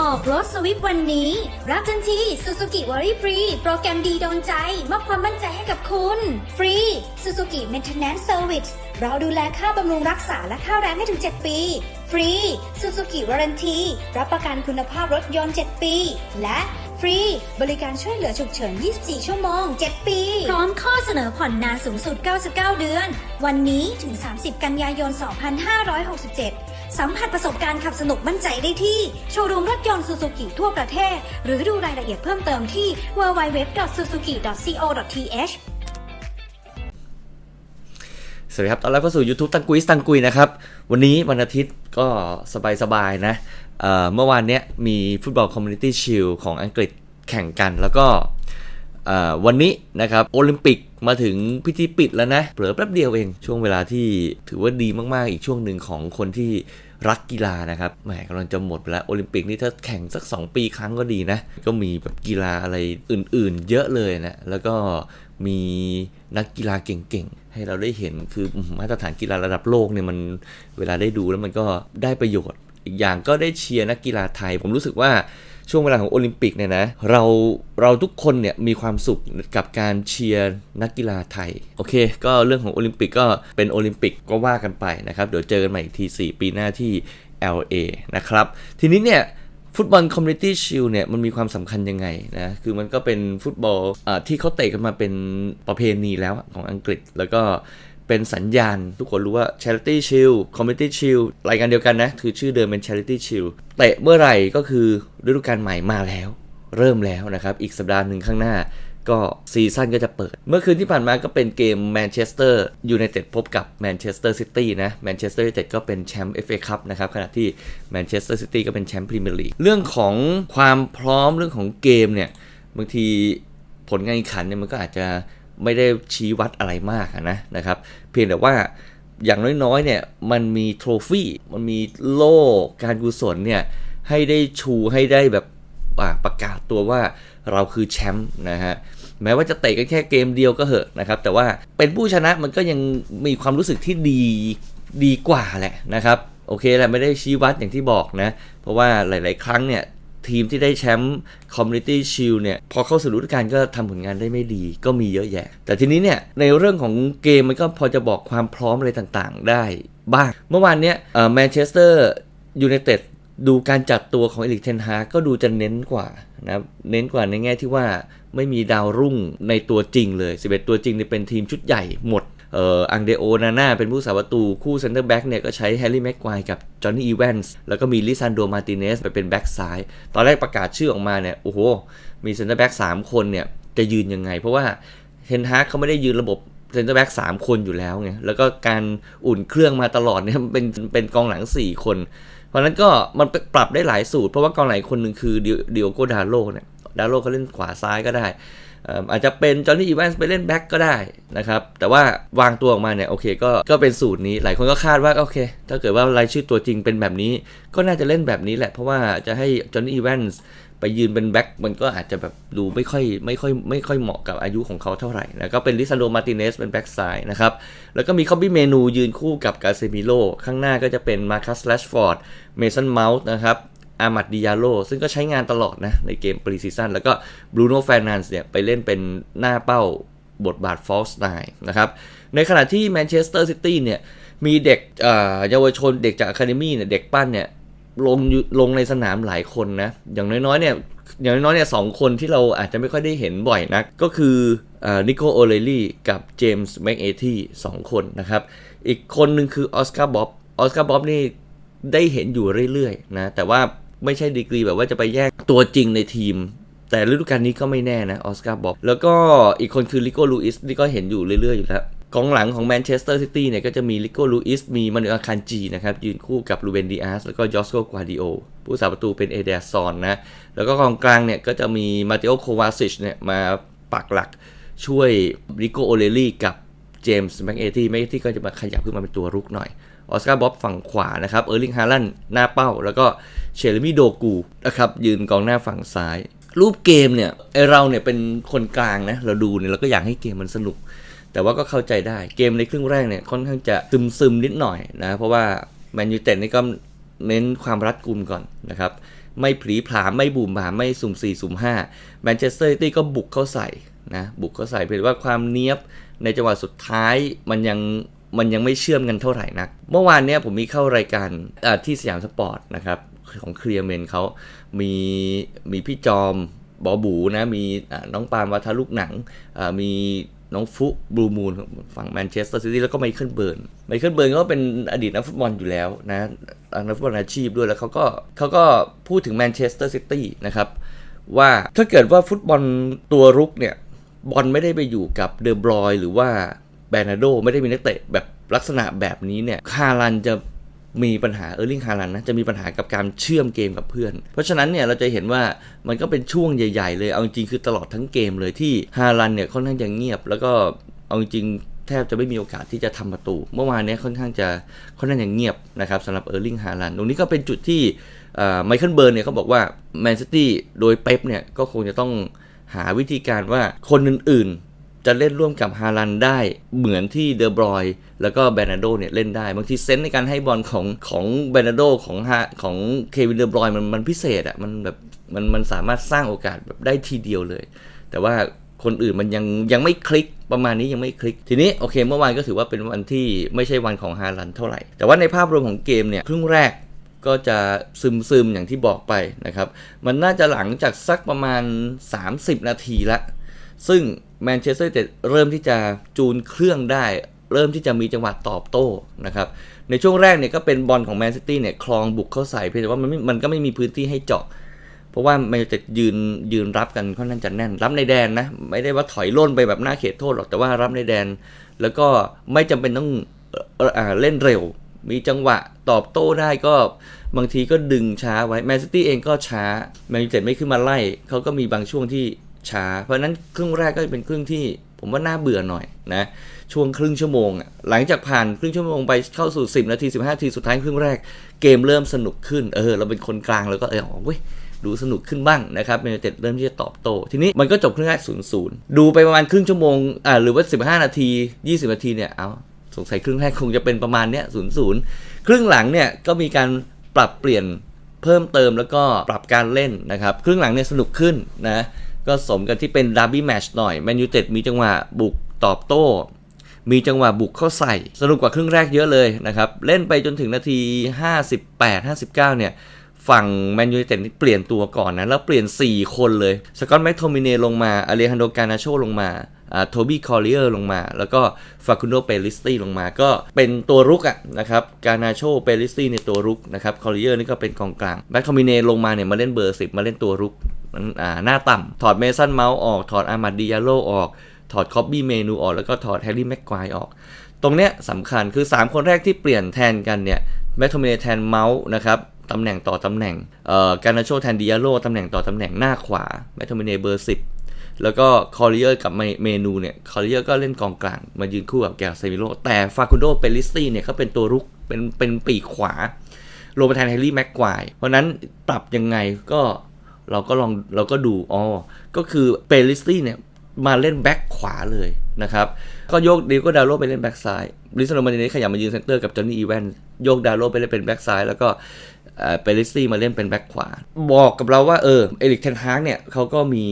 ออกรถสวิฟวันนี้ รับทันที Suzuki w a r i Free โปรแกรมดีโดนใจ มอบความมั่นใจให้กับคุณ ฟรี Suzuki Maintenance Service เราดูแลค่าบำรุงรักษาและค่าแรงให้ถึง 7 ปี ฟรี Suzuki Warranty รับประกันคุณภาพรถยนต์ 7 ปี และ ฟรี บริการช่วยเหลือฉุกเฉิน 24 ชั่วโมง 7 ปี พร้อมข้อเสนอผ่อนนานสูงสุด 99 เดือน วันนี้ถึง 30 กันยายน 2567 สัมผัสประสบการณ์ขับสนุกมั่นใจได้ที่ โชว์รูมรถยนต์ซูซูกิทั่วประเทศ หรือดูรายละเอียดเพิ่มเติมที่ www.suzuki.co.th สวัสดีครับ ตอนแรกเข้าสู่ YouTube ตังกุยสตังกุยนะครับ วันนี้วันอาทิตย์ก็สบายๆนะ เมื่อวานเนี้ยมีฟุตบอลคอมมูนิตี้ชิลของอังกฤษแข่งกันแล้วก็วันนี้นะครับโอลิมปิกมาถึงพิธีปิดแล้วนะเผลอแป๊บเดียวเองช่วงเวลาที่ถือว่าดีมากๆ อีกช่วงหนึ่งของคนที่รักกีฬานะครับแหมกำลังจะหมดไปแล้วโอลิมปิกนี่ถ้าแข่งสัก 2 ปีครั้งก็ดีนะ ก็มีแบบกีฬาอะไรอื่นๆ เยอะเลยนะ แล้วก็มีนักกีฬาเก่งๆ ให้เราได้เห็นคือมาตรฐานกีฬาระดับโลกเนี่ยมันเวลาได้ดูแล้วมันก็ได้ประโยชน์ อีกอย่างก็ได้เชียร์นักกีฬาไทย ผมรู้สึกว่าช่วงเวลาของโอลิมปิกเนี่ยนะเราเราทุกคนเนี่ยมีความสุขกับการเชียร์นักกีฬาไทย โอเค ก็เรื่องของโอลิมปิกก็เป็นโอลิมปิกก็ว่ากันไปนะครับ เดี๋ยวเจอกันใหม่อีกที 4 ปีหน้าที่ LA นะครับ ทีนี้เนี่ยฟุตบอลคอมมูนิตี้ชิลเนี่ยมันมีความสำคัญยังไงนะ คือมันก็เป็นฟุตบอลอที่เขาเตะกันมาเป็นประเพณีแล้วของอังกฤษแล้วก็ เป็นสัญญาณ ทุกคนรู้ว่า Charity Shield Community Shield รายการเดียวกันนะ คือชื่อเดิมเป็น Charity Shield เตะเมื่อไหร่ก็คือฤดูกาลใหม่มาแล้ว เริ่มแล้วนะครับ อีกสัปดาห์หนึ่งข้างหน้า ก็ซีซั่นก็จะเปิด เมื่อคืนที่ผ่านมาก็เป็นเกมแมนเชสเตอร์ยูไนเต็ดพบกับแมนเชสเตอร์ซิตี้นะแมนเชสเตอร์ยูไนเต็ดก็เป็นแชมป์เอฟเอคัพนะครับขณะที่แมนเชสเตอร์ซิตี้ก็เป็นแชมป์พรีเมียร์ลีกเรื่องของความพร้อมเรื่องของเกมเนี่ยบางทีผลการแข่งขันเนี่ยมันก็อาจจะ ไม่ได้ชี้วัดอะไรมากนะนะครับ เพียงแต่ว่าอย่างน้อยๆเนี่ยมันมีโทรฟี่มันมีโล่การกุศลเนี่ยให้ได้ชูให้ได้แบบประกาศตัวว่าเราคือแชมป์นะฮะแม้ว่าจะเตะกันแค่เกมเดียวก็เหอะนะครับ แต่ว่าเป็นผู้ชนะมันก็ยังมีความรู้สึกที่ดีดีกว่าแหละนะครับ โอเคแหละไม่ได้ชี้วัดอย่างที่บอกนะ เพราะว่าหลาย ๆ ครั้งเนี่ย ทีมที่ได้แชมป์ Community Shield เนี่ย พอเข้าสู่ฤดูกาลก็ทำผลงานได้ไม่ดีก็มีเยอะแยะ แต่ทีนี้เนี่ย ในเรื่องของเกมมันก็พอจะบอกความพร้อมอะไรต่างๆ ได้บ้าง เมื่อวานเนี้ยแมนเชสเตอร์ยูไนเต็ดดูการจัดตัวของเอลิกเทนฮาก็ดูจะเน้นกว่านะเน้นกว่าในแง่ที่ว่าไม่มีดาวรุ่งในตัวจริงเลย 11 ตัวจริงเนี่ยเป็นทีมชุดใหญ่หมด เอ่ออังเดโอนาน่าเป็นผู้สาประตูคู่เซนเตอร์แบ็กเนี่ยก็ใช้แฮร์รี่แม็กควายกับจอห์นนี่อีแวนส์แล้วก็มีลิซันโดมาติเนสไปเป็นแบ็กซ้าย ตอนแรกประกาศชื่อออกมาเนี่ยโอ้โหมีเซนเตอร์แบ็กสามคนเนี่ยจะยืนยังไง เพราะว่าเทนฮากเขาไม่ได้ยืนระบบเซนเตอร์แบ็กสามคนอยู่แล้วไงแล้วก็การอุ่นเครื่องมาตลอดเนี่ยมันเป็นเป็นกองหลัง 4 คน เพราะนั้นก็มันปรับได้หลายสูตร เพราะว่ากองหลังคนหนึ่งคือเดียโกดาโลเนี่ยดาโลเขาเล่นขวาซ้ายก็ได้ อาจจะเป็นจอห์นนี่อีแวนส์ไปเล่นแบ็กก็ได้นะครับ แต่ว่าวางตัวออกมาเนี่ยโอเคก็ก็เป็นสูตรนี้ หลายคนก็คาดว่าโอเค ถ้าเกิดว่ารายชื่อตัวจริงเป็นแบบนี้ ก็น่าจะเล่นแบบนี้แหละ เพราะว่าจะให้จอห์นนี่อีแวนส์ไปยืนเป็นแบ็กมันก็อาจจะแบบดูไม่ค่อยไม่ค่อยไม่ค่อยเหมาะกับอายุของเขาเท่าไหร่นะก็เป็นลิซานโดมาติเนสเป็นแบ็กซ้ายนะครับ แล้วก็มีคอบบี้เมนูยืนคู่กับกาเซมิโลข้างหน้าก็จะเป็นมาคัสแลชฟอร์ดเมสันเมาส์นะครับ อามัดดิยาโลซึ่งก็ใช้งานตลอดนะ ในเกมปรีซีซั่นแล้วก็บรูโน่แฟร์นันส์เนี่ยไปเล่นเป็นหน้าเป้าบทบาทฟอลส์ไนนะครับ ในขณะที่แมนเชสเตอร์ซิตี้เนี่ย มีเด็กเอ่อเยาวชนเด็กจากอะคาเดมี่เนี่ย เด็กปั้นเนี่ย ลงอยู่ลงในสนามหลายคนนะ อย่างน้อยๆเนี่ยอย่างน้อยๆเนี่ยสองคนที่เราอาจจะไม่ค่อยได้เห็นบ่อยนัก ก็คือนิโคโอเลลี่กับเจมส์แม็กเอที่สองคนนะครับ อีกคนหนึ่งคือออสการ์บ๊อบออสการ์บ๊อบนี่ได้เห็นอยู่เรื่อยๆนะแต่ว่า ไม่ใช่ดีกรีแบบว่าจะไปแยกตัวจริงในทีม แต่ฤดูกาลนี้ก็ไม่แน่นะออสการ์บ๊อบแล้วก็อีกคนคือลิโก้ลูอิสที่ก็เห็นอยู่เรื่อยๆอยู่แล้วกองหลังของแมนเชสเตอร์ซิตี้เนี่ยก็จะมีลิโก้ลูอิสมีมานูอาคันจีนะครับยืนคู่กับลูเบนดิอาสแล้วก็ยอสโกกวาดิโอผู้สาประตูเป็นเอเดซอนนะแล้วก็กองกลางเนี่ยก็จะมีมาเตโอโควาซิชเนี่ยมาปักหลักช่วยริโกโอเลลี่กับเจมส์แม็กเอทีแม็กเอที่ก็จะมาขยับขึ้นมาเป็นตัวรุกหน่อย ออสการ์บ๊อบฝั่งขวานะครับเออร์ลิงฮาลันหน้าเป้า แล้วก็เชลมี่โดกูนะครับยืนกองหน้าฝั่งซ้าย รูปเกมเนี่ยไอเราเนี่ยเป็นคนกลางนะเราดูเนี่ยเราก็อยากให้เกมมันสนุก แต่ว่าก็เข้าใจได้เกมในครึ่งแรกเนี่ยค่อนข้างจะซึมซึมนิดหน่อยนะเพราะว่าแมนยูเต็ดนี่ก็เน้นความรัดกุมก่อนนะครับไม่ผลีผลามไม่บูมบามไม่สุ่ม4สุ่ม5แมนเชสเตอร์ซิตี้ก็บุกเข้าใส่นะบุกเข้าใส่เพียงว่าความเนี้ยบในจังหวะสุดท้ายมันยัง มันยังไม่เชื่อมกันเท่าไหร่นัก เมื่อวานเนี้ยผมมีเข้ารายการที่สยามสปอร์ตนะครับของเคลียร์เมนเขามีมีพี่จอมบอบูนะ มีน้องปาล์มวัฒลูกหนัง มีน้องฟุบลูมูนฝั่งแมนเชสเตอร์ซิตี้แล้วก็ไมเคิลเบิร์นไมเคิลเบิร์นก็เป็นอดีตนักฟุตบอลอยู่แล้วนะนักฟุตบอลอาชีพด้วยแล้วเขาก็เขาก็พูดถึงแมนเชสเตอร์ซิตี้นะครับ ว่าถ้าเกิดว่าฟุตบอลตัวรุกเนี่ย บอลไม่ได้ไปอยู่กับเดอบรอยหรือว่า แบรนาโดไม่ได้มีนักเตะแบบลักษณะแบบนี้เนี่ยคารันจะมีปัญหาเออร์ลิงฮาลันนะจะมีปัญหากับการเชื่อมเกมกับเพื่อน เพราะฉะนั้นเนี่ยเราจะเห็นว่ามันก็เป็นช่วงใหญ่ๆ เลย เอาจริงคือตลอดทั้งเกมเลยที่ฮาลันเนี่ยค่อนข้างจะเงียบ แล้วก็เอาจริงแทบจะไม่มีโอกาสที่จะทำประตู เมื่อวานนี้ค่อนข้างจะค่อนข้างจะเงียบนะครับสำหรับเออร์ลิงฮาลันตรงนี้ก็เป็นจุดที่ไมเคิลเบิร์นเนี่ยเขาบอกว่าแมนซิตี้โดยเป๊ปเนี่ยก็คงจะต้องหาวิธีการว่าคนอื่นๆ จะเล่นร่วมกับฮาลันได้เหมือนที่เดอบรอยแล้วก็แบรนาโดเนี่ยเล่นได้บางทีเซนส์ในการให้บอลของของแบรนาโดของฮาของเควินเดอบรอยมันมันพิเศษอะ่ะมันแบบมันมันสามารถสร้างโอกาสแบบได้ทีเดียวเลย แต่ว่าคนอื่นมันยังยังไม่คลิกประมาณนี้ยังไม่คลิก ทีนี้โอเค เมื่อวานก็ถือว่าเป็นวันที่ไม่ใช่วันของฮาลันเท่าไหร่ แต่ว่าในภาพรวมของเกมเนี่ยครึ่งแรกก็จะซึมซึมๆอย่างที่บอกไปนะครับ มันน่าจะหลังจากสักประมาณ 30 นาทีละ ซึ่งแมนเชสเตอร์เต็ดเริ่มที่จะจูนเครื่องได้ เริ่มที่จะมีจังหวะตอบโต้นะครับในช่วงแรกเนี่ยก็เป็นบอลของแมนซิตี้เนี่ยคลองบุกเข้าใส่เพียงแต่ว่ามันมันก็ไม่มีพื้นที่ให้เจาะ เพราะว่าแมนยูไนเต็ดยืนยืนรับกันค่อนข้างจะแน่น รับในแดนนะไม่ได้ว่าถอยล่นไปแบบหน้าเขตโทษหรอกแต่ว่ารับในแดน แล้วก็ไม่จำเป็นต้องเออเล่นเร็ว มีจังหวะตอบโต้ได้ก็บางทีก็ดึงช้าไว้แมนซิตี้เองก็ช้าแมนยูไนเต็ดไม่ขึ้นมาไล่เขาก็มีบางช่วงที่ ช้า เพราะนั้นครึ่งแรกก็เป็นครึ่งที่ผมว่าน่าเบื่อหน่อยนะช่วงครึ่งชั่วโมงหลังจากผ่านครึ่งชั่วโมงไปเข้าสู่ 10 นาที 15 นาทีสุดท้ายครึ่งแรกเกมเริ่มสนุกขึ้นเออเราเป็นคนกลางแล้วก็เอออ๋อเว้ยดูสนุกขึ้นบ้างนะครับแมนยูไนเต็ดเริ่มที่จะตอบโต้ทีนี้มันก็จบครึ่งแรก0ูนย์ดูไปประมาณครึ่งชั่วโมงอ่าหรือว่า 15 นาที 20 นาทีเนี่ยเอาสงสัยครึ่งแรกคงจะเป็นประมาณเนี้ยศูนย์ศูนย์ครึ่งหลังเนี่ยก็มีการปรับเปลี่ยนเพิ่มเติมแล้วก็ปรับการเล่นนะครับ ครึ่งหลังเนี่ยสนุกขึ้นนะ ก็สมกันที่เป็นดาร์บี้แมชหน่อยแมนยูเต็ดมีจังหวะบุกตอบโต้ มีจังหวะบุกเข้าใส่ สนุกกว่าครึ่งแรกเยอะเลยนะครับ เล่นไปจนถึงนาที 58 59 เนี่ย ฝั่งแมนยูเต็ดเปลี่ยนตัวก่อนนะ แล้วเปลี่ยน 4 คนเลย สกอตแมคโทมิเนลงมาอเลฮันโดการนาโชลงมาอ่าโทบี้คอร์เลียร์ลงมา แล้วก็ฟาคุนโดเปลิสตี้ลงมา ก็เป็นตัวรุกอะนะครับ การนาโชเปลิสตี้ในตัวรุกนะครับ คอร์เลียร์นี่ก็เป็นกองกลางแมคโทมิเนลงมาเนี่ยมาเล่นเบอร์ 10 มาเล่นตัวรุก หน้าต่ำถอดเมสันเมาส์ออก ถอดอามาดิยาโลออก ถอดคอบบี้เมนูออก แล้วก็ถอดแฮร์รี่แม็กควายออก ตรงเนี้ยสำคัญคือ 3 คนแรกที่เปลี่ยนแทนกันเนี่ยแมคโทเมเนแทนเมาส์นะครับตำแหน่งต่อตำแหน่งเอ่อการนาโชแทนดิยาโลตำแหน่งต่อตำแหน่งหน้าขวาแมคโทเมเนเบอร์10แล้วก็คอริเออร์กับเมนูเนี่ยคอริเออร์ก็เล่นกองกลาง มายืนคู่กับแกลเซมิโลแต่ฟาคุโดเปลิสตี้เนี่ยเขาเป็นตัวรุกเป็นเป็นปีกขวาลงมาแทนแฮร์รี่แม็กควายเพราะนั้นปรับยังไงก็ เราก็ลองเราก็ดูอ๋อก็คือเปลิสตี้เนี่ยมาเล่นแบ็คขวาเลยนะครับ ก็โยกดิวก็ดาวโลไปเล่นแบ็คซ้ายลิซโนมาเนเนขยับมายืนเซนเตอร์กับจอห์นนี่อีแวนโยกดาวโลไปเล่นเป็นแบ็คซ้ายแล้วก็เปลิสตี้มาเล่นเป็นแบ็คขวา บอกกับเราว่าเออเอริกเทนฮากเนี่ยเขาก็มี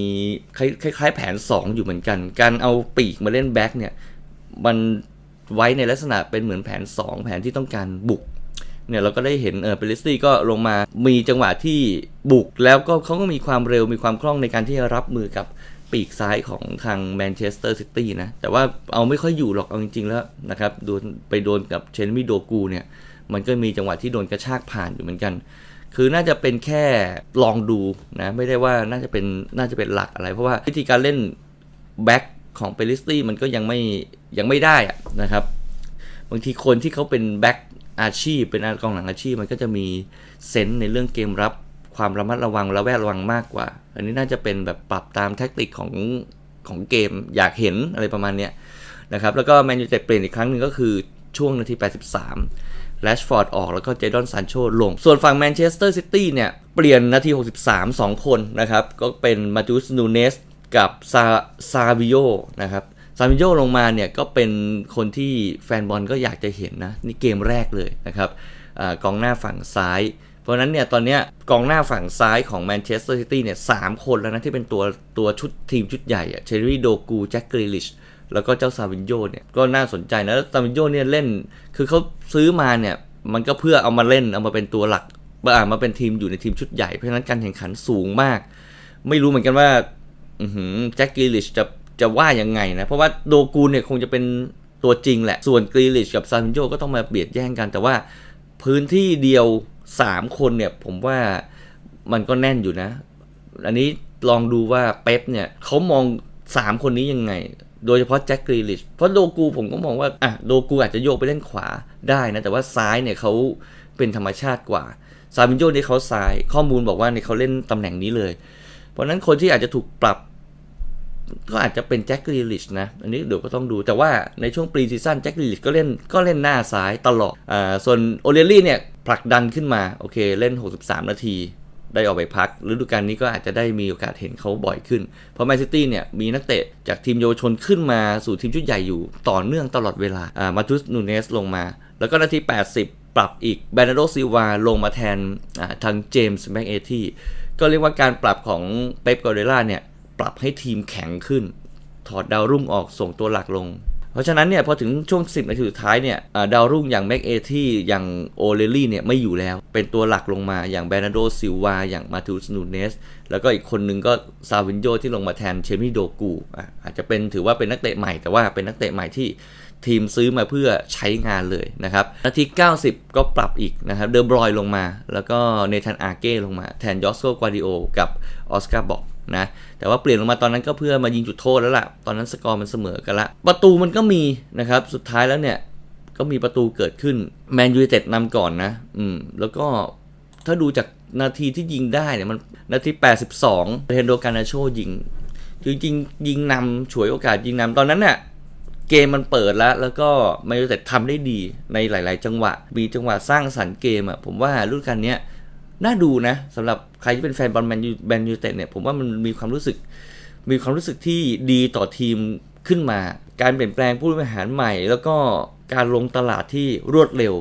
คล้ายคล้ายๆแผน 2 อยู่เหมือนกัน การเอาปีกมาเล่นแบ็คเนี่ยมันไว้ในลักษณะเป็นเหมือนแผน 2 แผนที่ต้องการบุก เนี่ยเราก็ได้เห็นเออเปลิสตี้ก็ลงมามีจังหวะที่บุกแล้วก็เขาก็มีความเร็วมีความคล่องในการที่จะรับมือกับปีกซ้ายของทางแมนเชสเตอร์ซิตี้นะ แต่ว่าเอาไม่ค่อยอยู่หรอกเอาจริง ๆ แล้วนะครับโดนไปโดนกับเชนมิโดกูเนี่ย มันก็มีจังหวะที่โดนกระชากผ่านอยู่เหมือนกัน คือน่าจะเป็นแค่ลองดูนะ ไม่ได้ว่าน่าจะเป็นน่าจะเป็นหลักอะไร เพราะว่าวิธีการเล่นแบ็คของเปลิสตี้มันก็ยังไม่ยังไม่ได้ะนะครับบางทีคนที่เขาเป็นแบ็ค อาชีพเป็นกองหลังอาชีพมันก็จะมีเซนส์ในเรื่องเกมรับความระมัดระวังระแวดระวังมากกว่า อันนี้น่าจะเป็นแบบปรับตามแท็กติกของของเกมอยากเห็นอะไรประมาณเนี้ยนะครับแล้วก็แมนยูเต็ดเปลี่ยนอีกครั้งหนึ่งก็คือช่วงนาที 83แรชฟอร์ดออกแล้วก็เจดอนซานโชลง ส่วนฝั่งแมนเชสเตอร์ซิตี้เนี่ย เปลี่ยนนาที 63 2 คนนะครับ ก็เป็นมาจูสนูเนสกับซาซาวิโอนะครับ ซามิโยลงมาเนี่ยก็เป็นคนที่แฟนบอลก็อยากจะเห็นนะนี่เกมแรกเลยนะครับอกองหน้าฝั่งซ้าย เพราะนั้นเนี่ยตอนนี้กองหน้าฝั่งซ้ายของแมนเชสเตอร์ซิตี้เนี่ยสามคนแล้วนะที่เป็นตัวตัวชุดทีมชุดใหญ่อะเชอรี่โดกูแจ็คกริลิชแล้วก็เจ้าซาวินโยเนี่ยก็น่าสนใจนะแล้วซาวินโยเนี่ยเล่นคือเขาซื้อมาเนี่ยมันก็เพื่อเอามาเล่นเอามาเป็นตัวหลักอ่ามาเป็นทีมอยู่ในทีมชุดใหญ่เพราะฉะนั้นการแข่งขันสูงมาก ไม่รู้เหมือนกันว่าแจ็คกรีลิชจะ จะว่ายังไงนะ เพราะว่าโดกูเนี่ยคงจะเป็นตัวจริงแหละ ส่วนกรีลิชกับซามิโยก็ต้องมาเบียดแย่งกัน แต่ว่าพื้นที่เดียว 3 คนเนี่ย ผมว่ามันก็แน่นอยู่นะ อันนี้ลองดูว่าเป๊ปเนี่ยเขามอง 3 คนนี้ยังไง โดยเฉพาะแจ็คกรีลิชเพราะโดกูผมก็มองว่าอะโดกูอาจจะโยกไปเล่นขวาได้นะ แต่ว่าซ้ายเนี่ยเขาเป็นธรรมชาติกว่าซามินโยนี่เขาซ้าย ข้อมูลบอกว่าเนี่ยเขาเล่นตำแหน่งนี้เลย เพราะนั้นคนที่อาจจะถูกปรับ ก็อาจจะเป็นแจ็คกรีลิชนะ อันนี้เดี๋ยวก็ต้องดู แต่ว่าในช่วงปรีซีซั่นแจ็คกรีลิชก็เล่นก็เล่นหน้าซ้ายตลอดอ่าส่วนโอเลลี่เนี่ยผลักดันขึ้นมา โอเค เล่น 63 นาทีได้ออกไปพักฤดูกาลนี้ก็อาจจะได้มีโอกาสเห็นเขาบ่อยขึ้น เพราะแมนซิตี้เนี่ยมีนักเตะจากทีมเยาวชนขึ้นมาสู่ทีมชุดใหญ่อยู่ต่อเนื่องตลอดเวลาอ่ามาตุสนูเนสลงมา แล้วก็นาที 80 ปรับอีกแบรนาโดซิวาลงมาแทนอ่าทางเจมส์แม็กเอทีก็เรียกว่าการปรับของเป๊ปกอเดล่าเนี่ย ปรับให้ทีมแข็งขึ้น ถอดดาวรุ่งออกส่งตัวหลักลง เพราะฉะนั้นเนี่ยพอถึงช่วง 10 นาทีสุดท้ายเนี่ยดาวรุ่งอย่างแม็กเอที่อย่างโอเลลี่เนี่ยไม่อยู่แล้ว เป็นตัวหลักลงมาอย่างแบรนาโดซิลวาอย่างมาตูสนูเนส แล้วก็อีกคนนึงก็ซาวินโยที่ลงมาแทนเชมิโดกูอะอาจจะเป็นถือว่าเป็นนักเตะใหม่แต่ว่าเป็นนักเตะใหม่ที่ทีมซื้อมาเพื่อใช้งานเลยนะครับ นาที 90 ก็ปรับอีกนะครับ เดอบรอยลงมา แล้วก็เนธานอาเก้ลงมา แทนยอสโกกวาดิโอ กับออสการ์บอก นะแต่ว่าเปลี่ยนลงมาตอนนั้นก็เพื่อมายิงจุดโทษแล้วล่ะ ตอนนั้นสกอร์มันเสมอกันละ ประตูมันก็มีนะครับ สุดท้ายแล้วเนี่ย ก็มีประตูเกิดขึ้นแมนยูไนเต็ดนำก่อนนะ อืม แล้วก็ถ้าดูจากนาทีที่ยิงได้เนี่ยมันนาที 82เฮนโดการนาโชยิงจริงๆยิงนำฉวยโอกาสยิงนำตอนนั้นเนี่ยเกมมันเปิดแล้ว แล้วก็แมนยูไนเต็ดทำได้ดีในหลาย ๆ จังหวะ มีจังหวะสร้างสรรค์เกมอะผมว่ารุ่นการเนี้ย น่าดูนะสำหรับใครที่เป็นแฟนบอลแมนยูแมนยูเต็ดเนี่ยผมว่ามันมีความรู้สึก มีความรู้สึกที่ดีต่อทีมขึ้นมา การเปลี่ยนแปลงผู้บริหารใหม่ แล้วก็การลงตลาดที่รวดเร็ว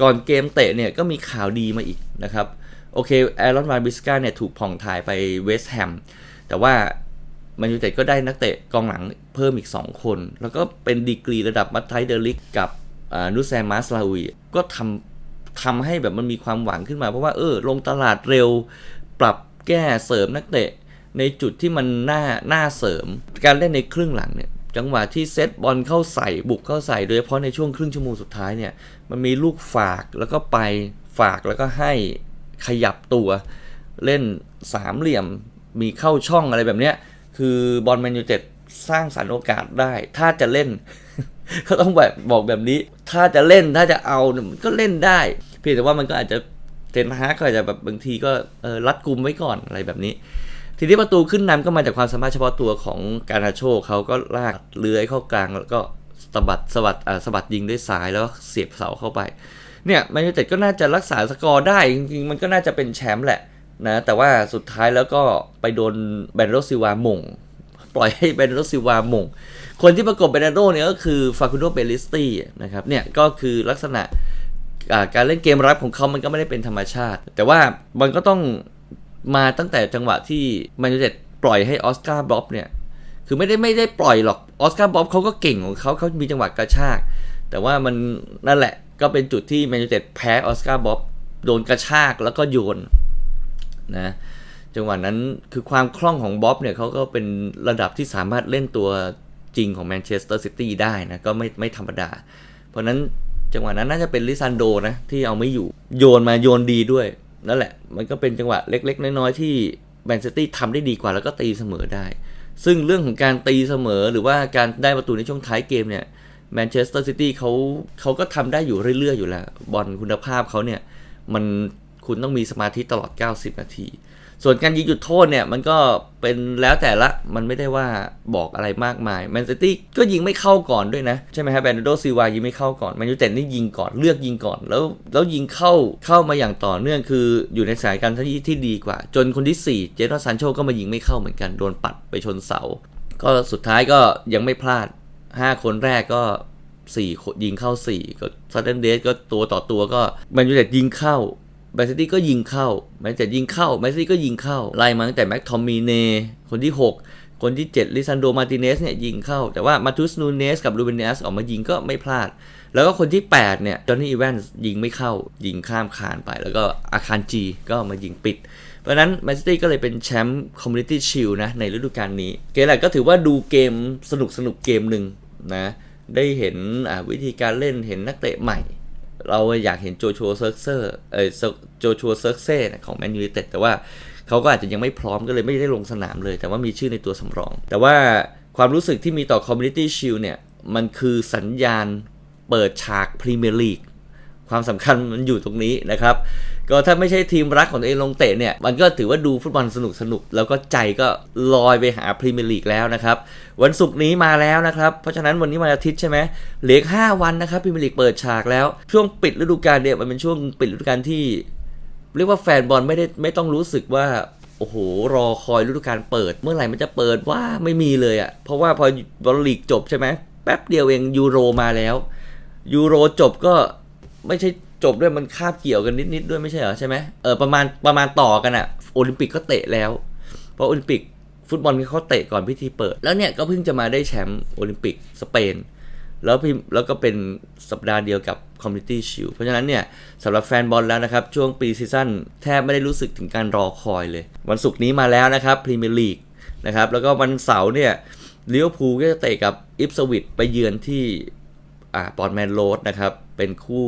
ก่อนเกมเตะเนี่ยก็มีข่าวดีมาอีกนะครับ โอเคแอรอนวานบิสกาเนี่ยถูกผ่องถ่ายไปเวสต์แฮมแต่ว่าแมนยูเต็ดก็ได้นักเตะกองหลังเพิ่มอีก 2 คน แล้วก็เป็นดีกรีระดับมัตไทเดลิกกับอ่านุแซมมาสลาอุยก็ทำ ทำให้แบบมันมีความหวังขึ้นมาเพราะว่าเออลงตลาดเร็ว ปรับแก้เสริมนักเตะ ในจุดที่มันน่าน่าเสริม การเล่นในครึ่งหลังเนี่ยจังหวะที่เซตบอลเข้าใส่บุกเข้าใส่โดยเฉพาะในช่วงครึ่งชั่วโมงสุดท้ายเนี่ยมันมีลูกฝากแล้วก็ไปฝากแล้วก็ให้ขยับตัวเล่นสามเหลี่ยมมีเข้าช่องอะไรแบบเนี้ยคือบอลแมนยูเต็ดสร้างสรรค์โอกาสได้ ถ้าจะเล่น ก็ต้องแบบบอกแบบนี้ ถ้าจะเล่นถ้าจะเอาเนี่ยก็เล่นได้ เพียงแต่ว่ามันก็อาจจะเทนฮากก็อาจจะแบบบางทีก็รัดกุมไว้ก่อนอะไรแบบนี้ ทีนี้ประตูขึ้นนำก็มาจากความสามารถเฉพาะตัวของการาโชเขาก็ลากเลื้อยเข้ากลางแล้วก็สะบัดสะบัดอ่าสะบัดยิงด้วยซ้ายแล้วก็เสียบเสาเข้าไป เนี่ยแมนยูเต็ดก็น่าจะรักษาสกอร์ได้จริงๆมันก็น่าจะเป็นแชมป์แหละนะแต่ว่าสุดท้ายแล้วก็ไปโดนแบรนโดซิวาหม่งปล่อยให้แบรนโดซิวาหม่ง คนที่ประกบแบรนโดเนี่ยก็คือฟาคุโดเบลิสตี้นะครับ เนี่ยก็คือลักษณะ การเล่นเกมรับของเขามันก็ไม่ได้เป็นธรรมชาติ แต่ว่ามันก็ต้องมาตั้งแต่จังหวะที่แมนยูไนเต็ดปล่อยให้ออสการ์บล็อบเนี่ย คือไม่ได้ไม่ได้ปล่อยหรอกออสการ์บ๊อบเขาก็เก่งของเขาเขามีจังหวะกระชาก แต่ว่ามันนั่นแหละก็เป็นจุดที่แมนยูเต็ดแพ้ออสการ์บ๊อบโดนกระชากแล้วก็โยนนะจังหวะนั้นคือความคล่องของบ๊อบเนี่ยเขาก็เป็นระดับที่สามารถเล่นตัวจริงของแมนเชสเตอร์ซิตี้ได้นะ ก็ไม่ไม่ธรรมดา เพราะนั้น จังหวะนั้นน่าจะเป็นลิซันโดนะที่เอาไม่อยู่โยนมาโยนดีด้วยนั่นแหละ มันก็เป็นจังหวะเล็ก ๆ น้อยๆที่แมนซิตี้ทำได้ดีกว่าแล้วก็ตีเสมอได้ ซึ่งเรื่องของการตีเสมอหรือว่าการได้ประตูในช่วงท้ายเกมเนี่ยแมนเชสเตอร์ซิตี้เขาเขาก็ทำได้อยู่เรื่อยๆอยู่แล้ว บอลคุณภาพเขาเนี่ย มันคุณต้องมีสมาธิตลอด 90 นาที ส่วนการยิงจุดโทษเนี่ยมันก็เป็นแล้วแต่ละมันไม่ได้ว่าบอกอะไรมากมายแมนซิตี้ก็ยิงไม่เข้าก่อนด้วยนะ ใช่ไหมครับแบรนโดซิวายิงไม่เข้าก่อนแมนยูเต็ดนี่ยิงก่อนเลือกยิงก่อนแล้วแล้วยิงเข้าเข้ามาอย่างต่อเนื่องคืออยู่ในสายการที่ที่ดีกว่า จนคนที่ 4 เจดอนซันโชก็มายิงไม่เข้าเหมือนกันโดนปัดไปชนเสา ก็สุดท้ายก็ยังไม่พลาด 5 คนแรกก็4ยิงเข้า 4 ก็ซัตเทนเดสก็ตัวต่อตัวก็แมนยูเต็ดยิงเข้า แมนซิตี้ก็ยิงเข้าแมนยูไนเต็ดยิงเข้าแมนซิตี้ก็ยิงเข้าไล่มาตั้งแต่แม็กทอมมีเนคนที่ 6 คนที่ 7 ลิซันโดมาติเนสเนี่ยยิงเข้า แต่ว่ามาตุสนูเนสกับลูเบเนสออกมายิงก็ไม่พลาด แล้วก็คนที่ 8 เนี่ยจอห์นนี่อีแวนส์ยิงไม่เข้า ยิงข้ามคานไป แล้วก็อาคารจีก็มายิงปิดเพราะนั้นแมนซิตี้ก็เลยเป็นแชมป์คอมมูนิตี้ชิลนะในฤดูกาลนี้ เกมแรกก็ถือว่าดูเกมสนุกสนุกเกมหนึ่งนะได้เห็นวิธีการเล่นเห็นนักเตะใหม่ เราอยากเห็นโจชัวเซิร์กเซอร์เออโจชัวเซิร์กเซ่ของแมนยูไนเต็ดแต่ว่าเขาก็อาจจะยังไม่พร้อมก็เลยไม่ได้ลงสนามเลย แต่ว่ามีชื่อในตัวสำรอง แต่ว่าความรู้สึกที่มีต่อคอมมูนิตี้ชิลเนี่ย มันคือสัญญาณเปิดฉากพรีเมียร์ลีกความสำคัญมันอยู่ตรงนี้นะครับ ก็ถ้าไม่ใช่ทีมรักของตัวเองลงเตะเนี่ย มันก็ถือว่าดูฟุตบอลสนุกสนุกแล้วก็ใจก็ลอยไปหาพรีเมียร์ลีกแล้วนะครับ วันศุกร์นี้มาแล้วนะครับ เพราะฉะนั้นวันนี้วันอาทิตย์ใช่ไหมเหลืออก5วันนะครับพรีเมียร์ลีกเปิดฉากแล้ว ช่วงปิดฤดูกาลเนี่ยมันเป็นช่วงปิดฤดูกาลที่ เรียกว่าแฟนบอลไม่ได้ไม่ต้องรู้สึกว่าโอ้โห รอคอยฤดูกาลเปิด เมื่อไหร่มันจะเปิดว่าไม่มีเลยอะ่ะ เพราะว่าพอบอลลีกจบใช่ไหมแป๊บเดียวเองยูโรมาแล้วยูโรจบก็ไม่ใช่ จบด้วยมันคาบเกี่ยวกันนิดๆด้วยไม่ใช่เหรอใช่ไหมเออประมาณประมาณต่อกันอะ่ะโอลิมปิกก็เตะแล้ว เพราะโอลิมปิกฟุตบอลเขาเตะก่อนพิธีเปิด แล้วเนี่ยก็เพิ่งจะมาได้แชมป์โอลิมปิกสเปนแล้วพิมแล้วก็เป็นสัปดาห์เดียวกับคอมมิ n ตี้ชิลเพราะฉะนั้นเนี่ยสำหรับแฟนบอลแล้วนะครับ ช่วงปีซีซั่นแทบไม่ได้รู้สึกถึงการรอคอยเลย วันศุกร์นี้มาแล้วนะครับพรีเมียร์ลีกนะครับแล้วก็วันเสาร์เนี่ยลิเวอร์พูลก็จะเตะกับอิฟสวิตไปเยือนที่อ่าปอร์ตแมนโรดนะครับ เป็นคู่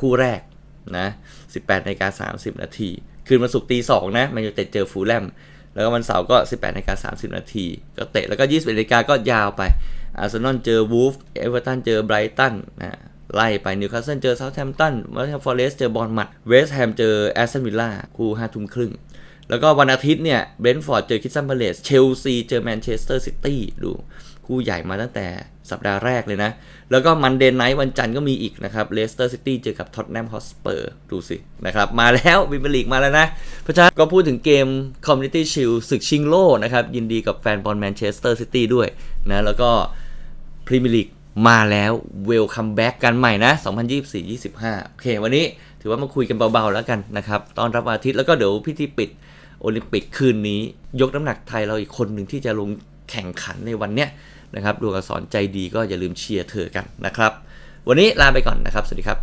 คู่แรกนะ18นาฬิกา30 นาที คืนวันศุกร์ตีสองนะแมันจะเตะเจอฟูลแลม แล้วก็วันเสาร์ก็ 18นาฬิกา30 นาที ก็เตะแล้วก็ 21นาฬิกาก็ยาวไป อาร์เซนอลเจอวูฟ เอเวอร์ตันเจอไบรตันนะไล่ไปนิวคาสเซิลเจอเซาท์แฮมป์ตันวอสต์ฟอเรสเจอบอลมัดเวสต์แฮมเจอแอสตันวิลล่าคู่5ทุ่มครึ่ง แล้วก็วันอาทิตย์เนี่ยเบรนท์ฟอร์ดเจอคิสซันพาเลสเชลซีเจอแมนเชสเตอร์ซิตี้ดู คู่ใหญ่มาตั้งแต่ สัปดาห์แรกเลยนะ แล้วก็มันเดนไนท์วันจันทร์ก็มีอีกนะครับเลสเตอร์ซิตี้เจอกับท็อตแนมฮอสเปอร์ดูสินะครับ มาแล้ววิมเบลีกมาแล้วนะ เพราะฉะนั้นก็พูดถึงเกม Community Shield ศึกชิงโล่นะครับ ยินดีกับแฟนบอลแมนเชสเตอร์ซิตี้ด้วยนะแล้วก็พรีเมียร์ลีกมาแล้วเวลคัมแบ็กกันใหม่นะ 2024-25 โอเค วันนี้ถือว่ามาคุยกันเบา ๆ แล้วกันนะครับ ตอนรับอาทิตย์แล้วก็เดี๋ยวพิธีปิดโอลิมปิกคืนนี้ ยกน้ำหนักไทยเราอีกคนหนึ่งที่จะลงแข่งขันในวันเนี้ย นะครับดวงอักษรใจดีก็อย่าลืมเชียร์เธอกันนะครับ วันนี้ลาไปก่อนนะครับ สวัสดีครับ